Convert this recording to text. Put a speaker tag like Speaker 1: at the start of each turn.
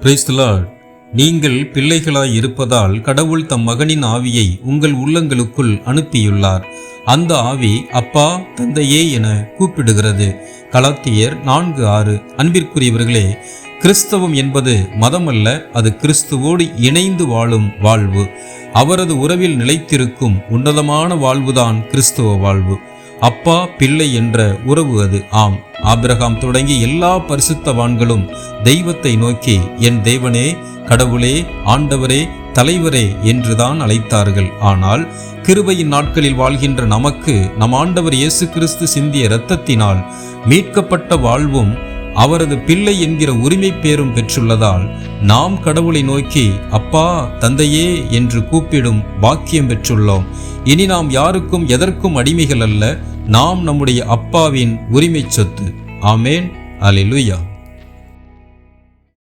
Speaker 1: Praise நீங்கள் பிள்ளைகளாய் இருப்பதால் கடவுள் தம் மகனின் ஆவியை உங்கள் உள்ளங்களுக்குள் அனுப்பியுள்ளார். அந்த ஆவி அப்பா தந்தையே என கூப்பிடுகிறது. கலாத்தியர் நான்கு ஆறு. அன்பிற்குரியவர்களே கிறிஸ்தவம் என்பது மதமல்ல அது கிறிஸ்துவோடு இணைந்து வாழும் வாழ்வு. அவரது உறவில் நிலைத்திருக்கும் உன்னதமான வாழ்வுதான் கிறிஸ்துவ வாழ்வு. அப்பா பிள்ளை என்ற உறவு அது. ஆம். ஆபிரகாம் தொடங்கி எல்லா பரிசுத்தவான்களும் தெய்வத்தை நோக்கி என் தேவனே கடவுளே ஆண்டவரே தலைவரே என்றுதான் அழைத்தார்கள். ஆனால் கிருபையின் நாட்களில் வாழ்கின்ற நமக்கு நம் ஆண்டவர் இயேசு கிறிஸ்து சிந்திய இரத்தத்தினால் மீட்கப்பட்ட வாழ்வும் அவரது பிள்ளை என்கிற உரிமை பேரும் பெற்றுள்ளதால் நாம் கடவுளை நோக்கி அப்பா தந்தையே என்று கூப்பிடும் பாக்கியம் பெற்றுள்ளோம். இனி நாம் யாருக்கும் எதற்கும் அடிமைகள் அல்ல நாம் நம்முடைய அப்பாவின் உரிமை சொத்து. ஆமேன். அலிலுயா